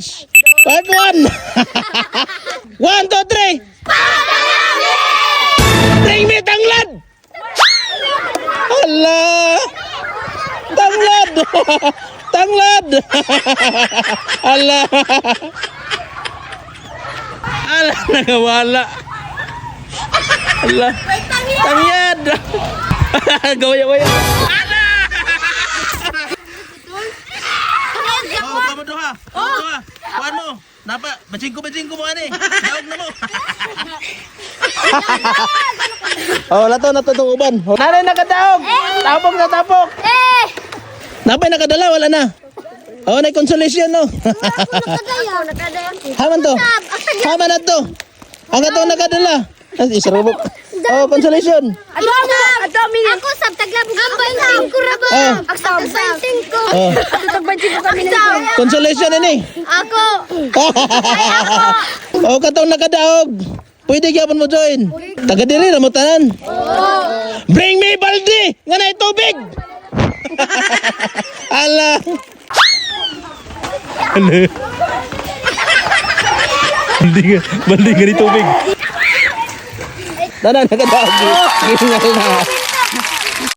challenge. Part 1. 1, 2, 3. Bring me tanglad. Hala. Tanglad. Tanglad. Hala. Hala, nagawala. Hala. Tangyad. Gawaya-waya. Oh, doha. Kamu doha. Kuan mo. Napa? Bajing ko, bajing ko mo ani. Daog na mo. oh, lato na to uban. Oh, Nanay nakadaog. Tapok na tapok. Eh! Napay nakadala, wala na. Oh, na consolation no. Haman to. Haman na to. Ang ato nakadala. Isarubok. Oh, consolation. Ato! Ato sab taglab. Ang banting ko ra ba? Oh. Ako sab banting ko. Oh, banting ko kami nito. consolation ini. Ako. oh, katong nakadaog. Pwede gyapon mo join. Taga diri ra mo tanan. Bring me balde nga na tubig. Ala. Ala. Balde nga, balde nga ni tubig. Tanan nakadaog. Gingal na.